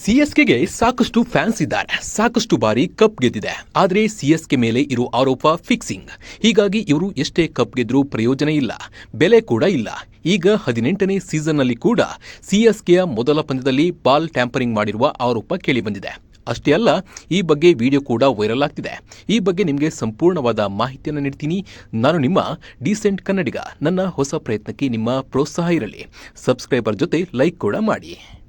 ಸಿಎಸ್ಕೆಗೆ ಸಾಕಷ್ಟು ಫ್ಯಾನ್ಸ್ ಇದ್ದಾರೆ. ಸಾಕಷ್ಟು ಬಾರಿ ಕಪ್ ಗೆದ್ದಿದೆ. ಆದರೆ ಸಿಎಸ್ಕೆ ಮೇಲೆ ಇರೋ ಆರೋಪ ಫಿಕ್ಸಿಂಗ್. ಹೀಗಾಗಿ ಇವರು ಎಷ್ಟೇ ಕಪ್ ಗೆದ್ರೂ ಪ್ರಯೋಜನ ಇಲ್ಲ. ಬೆಲೆ ಕೂಡ ಇಲ್ಲ. ಈಗ ಹದಿನೆಂಟನೇ ಸೀಸನ್ನಲ್ಲಿ ಕೂಡ ಸಿಎಸ್ಕೆಯ ಮೊದಲ ಪಂದ್ಯದಲ್ಲಿ ಬಾಲ್ ಟ್ಯಾಂಪರಿಂಗ್ ಮಾಡಿರುವ ಆರೋಪ ಕೇಳಿಬಂದಿದೆ. ಅಷ್ಟೇ ಅಲ್ಲ, ಈ ಬಗ್ಗೆ ವಿಡಿಯೋ ಕೂಡ ವೈರಲ್ ಆಗ್ತಿದೆ. ಈ ಬಗ್ಗೆ ನಿಮಗೆ ಸಂಪೂರ್ಣವಾದ ಮಾಹಿತಿಯನ್ನು ನೀಡ್ತೀನಿ. ನಾನು ನಿಮ್ಮ ಡೀಸೆಂಟ್ ಕನ್ನಡಿಗ. ನನ್ನ ಹೊಸ ಪ್ರಯತ್ನಕ್ಕೆ ನಿಮ್ಮ ಪ್ರೋತ್ಸಾಹ ಇರಲಿ. ಸಬ್ಸ್ಕ್ರೈಬರ್ ಜೊತೆ ಲೈಕ್ ಕೂಡ ಮಾಡಿ.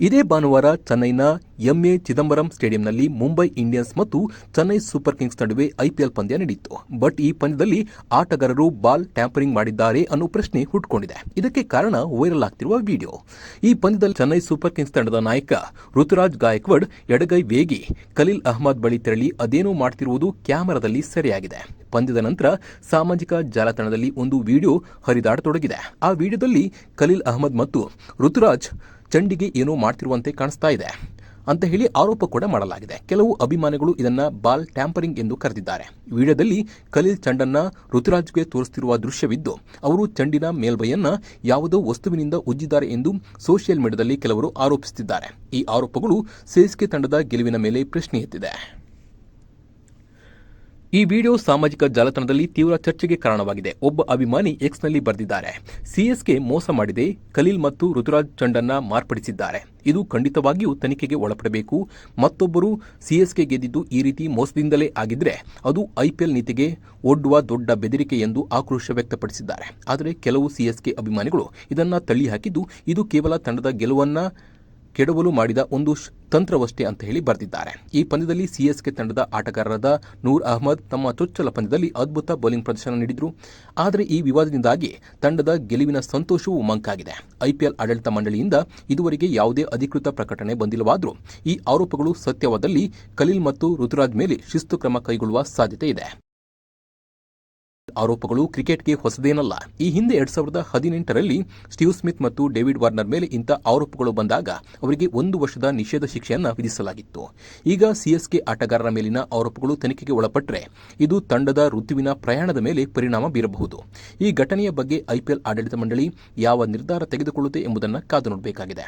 ಇದೇ ಭಾನುವಾರ ಚೆನ್ನೈನ ಎಂಎ ಚಿದಂಬರಂ ಸ್ಟೇಡಿಯಂನಲ್ಲಿ ಮುಂಬೈ ಇಂಡಿಯನ್ಸ್ ಮತ್ತು ಚೆನ್ನೈ ಸೂಪರ್ ಕಿಂಗ್ಸ್ ನಡುವೆ ಐಪಿಎಲ್ ಪಂದ್ಯ ನಡೆಯಿತು. ಬಟ್ ಈ ಪಂದ್ಯದಲ್ಲಿ ಆಟಗಾರರು ಬಾಲ್ ಟ್ಯಾಂಪರಿಂಗ್ ಮಾಡಿದ್ದಾರೆ ಅನ್ನೋ ಪ್ರಶ್ನೆ ಹುಟ್ಟುಕೊಂಡಿದೆ ಇದಕ್ಕೆ ಕಾರಣ ವೈರಲ್ ಆಗ್ತಿರುವ ವಿಡಿಯೋ. ಈ ಪಂದ್ಯದಲ್ಲಿ ಚೆನ್ನೈ ಸೂಪರ್ ಕಿಂಗ್ಸ್ ತಂಡದ ನಾಯಕ ಋತುರಾಜ್ ಗಾಯಕ್ವಾಡ್ ಎಡಗೈ ವೇಗಿ, ಖಲೀಲ್ ಅಹ್ಮದ್ ಬಳಿ ತೆರಳಿ ಅದೇನೋ ಮಾಡ್ತಿರುವುದು ಕ್ಯಾಮೆರಾದಲ್ಲಿ ಸೆರೆಯಾಗಿದೆ. ಪಂದ್ಯದ ನಂತರ ಸಾಮಾಜಿಕ ಜಾಲತಾಣದಲ್ಲಿ ಒಂದು ವಿಡಿಯೋ ಹರಿದಾಡತೊಡಗಿದೆ. ಆ ವಿಡಿಯೋದಲ್ಲಿ ಖಲೀಲ್ ಅಹಮದ್ ಮತ್ತು ಋತುರಾಜ್ ಚಂಡಿಗೆ ಏನೋ ಮಾಡ್ತಿರುವಂತೆ ಕಾಣಿಸ್ತಾ ಇದೆ. ಅಂತ ಹೇಳಿ ಆರೋಪ ಕೂಡ ಮಾಡಲಾಗಿದೆ. ಕೆಲವು ಅಭಿಮಾನಿಗಳು ಇದನ್ನ ಬಾಲ್ ಟ್ಯಾಂಪರಿಂಗ್ ಎಂದು ಕರೆದಿದ್ದಾರೆ. ವಿಡಿಯೋದಲ್ಲಿ ಖಲೀಲ್ ಚಂಡನ್ನ ಋತುರಾಜ್ಗೆ ತೋರಿಸುತ್ತಿರುವ ದೃಶ್ಯವಿದ್ದು, ಅವರು ಚಂಡಿನ ಮೇಲ್ಮೈಯನ್ನ ಯಾವುದೋ ವಸ್ತುವಿನಿಂದ ಉಜ್ಜಿದ್ದಾರೆ ಎಂದು ಸೋಷಿಯಲ್ ಮೀಡಿಯಾದಲ್ಲಿ ಕೆಲವರು ಆರೋಪಿಸುತ್ತಿದ್ದಾರೆ ಈ ಆರೋಪಗಳು ಸಿಎಸ್ಕೆ ತಂಡದ ಗೆಲುವಿನ ಮೇಲೆ ಪ್ರಶ್ನೆ ಎತ್ತಿದೆ. ಈ ವಿಡಿಯೋ ಸಾಮಾಜಿಕ ಜಾಲತಾಣದಲ್ಲಿ ತೀವ್ರ ಚರ್ಚೆಗೆ ಕಾರಣವಾಗಿದೆ. ಒಬ್ಬ ಅಭಿಮಾನಿ ಎಕ್ಸ್ನಲ್ಲಿ ಬರೆದಿದ್ದಾರೆ. ಸಿಎಸ್ಕೆ ಮೋಸ ಮಾಡಿದೆ, ಖಲೀಲ್ ಮತ್ತು ಋತುರಾಜ್ ಚಂಡನ್ನ ಮಾರ್ಪಡಿಸಿದ್ದಾರೆ. ಇದು ಖಂಡಿತವಾಗಿಯೂ ತನಿಖೆಗೆ ಒಳಪಡಬೇಕು. ಮತ್ತೊಬ್ಬರು ಸಿಎಸ್ಕೆ ಗೆದ್ದಿದ್ದು ಈ ರೀತಿ ಮೋಸದಿಂದಲೇ ಆಗಿದ್ರೆ ಅದು ಐಪಿಎಲ್ ನೀತಿಗೆ ಒಡ್ಡುವ ದೊಡ್ಡ ಬೆದರಿಕೆ ಎಂದು ಆಕ್ರೋಶ ವ್ಯಕ್ತಪಡಿಸಿದ್ದಾರೆ. ಆದರೆ ಕೆಲವು ಸಿಎಸ್ಕೆ ಅಭಿಮಾನಿಗಳು ಇದನ್ನು ತಳ್ಳಿಹಾಕಿದ್ದು ಇದು ಕೇವಲ ತಂಡದ ಗೆಲುವನ್ನ ಕೆಡವಲು ಮಾಡಿದ ಒಂದು ತಂತ್ರವಷ್ಟೇ ಅಂತ ಹೇಳಿ ಬರೆದಿದ್ದಾರೆ. ಈ ಪಂದ್ಯದಲ್ಲಿ ಸಿಎಸ್ಕೆ ತಂಡದ ಆಟಗಾರರಾದ ನೂರ್ ಅಹ್ಮದ್ ತಮ್ಮ ಚೊಚ್ಚಲ ಪಂದ್ಯದಲ್ಲಿ ಅದ್ಭುತ ಬೌಲಿಂಗ್ ಪ್ರದರ್ಶನ ನೀಡಿದರು. ಆದರೆ ಈ ವಿವಾದದಿಂದಾಗಿ ತಂಡದ ಗೆಲುವಿನ ಸಂತೋಷವೂ ಮಂಕಾಗಿದೆ. ಐಪಿಎಲ್ ಆಡಳಿತ ಮಂಡಳಿಯಿಂದ ಇದುವರೆಗೆ ಯಾವುದೇ ಅಧಿಕೃತ ಪ್ರಕಟಣೆ ಬಂದಿಲ್ಲವಾದರೂ ಈ ಆರೋಪಗಳು ಸತ್ಯವಾದಲ್ಲಿ ಖಲೀಲ್ ಮತ್ತು ಋತುರಾಜ್ ಮೇಲೆ ಶಿಸ್ತು ಕ್ರಮ ಕೈಗೊಳ್ಳುವ ಸಾಧ್ಯತೆ ಇದೆ. ಆರೋಪಗಳು ಕ್ರಿಕೆಟ್ಗೆ ಹೊಸದೇನಲ್ಲ. ಈ ಹಿಂದೆ ಎರಡ್ ಸಾವಿರದ ಹದಿನೆಂಟರಲ್ಲಿ ಸ್ಟೀವ್ ಸ್ಮಿತ್ ಮತ್ತು ಡೇವಿಡ್ ವಾರ್ನರ್ ಮೇಲೆ ಇಂಥ ಆರೋಪಗಳು ಬಂದಾಗ ಅವರಿಗೆ ಒಂದು ವರ್ಷದ ನಿಷೇಧ ಶಿಕ್ಷೆಯನ್ನು ವಿಧಿಸಲಾಗಿತ್ತು. ಈಗ ಸಿಎಸ್ಕೆ ಆಟಗಾರರ ಮೇಲಿನ ಆರೋಪಗಳು ತನಿಖೆಗೆ ಒಳಪಟ್ಟರೆ ಇದು ತಂಡದ ಋತುವಿನ ಪ್ರಯಾಣದ ಮೇಲೆ ಪರಿಣಾಮ ಬೀರಬಹುದು. ಈ ಘಟನೆಯ ಬಗ್ಗೆ ಐಪಿಎಲ್ ಆಡಳಿತ ಮಂಡಳಿ ಯಾವ ನಿರ್ಧಾರ ತೆಗೆದುಕೊಳ್ಳುತ್ತೆ ಎಂಬುದನ್ನು ಕಾದು ನೋಡಬೇಕಾಗಿದೆ.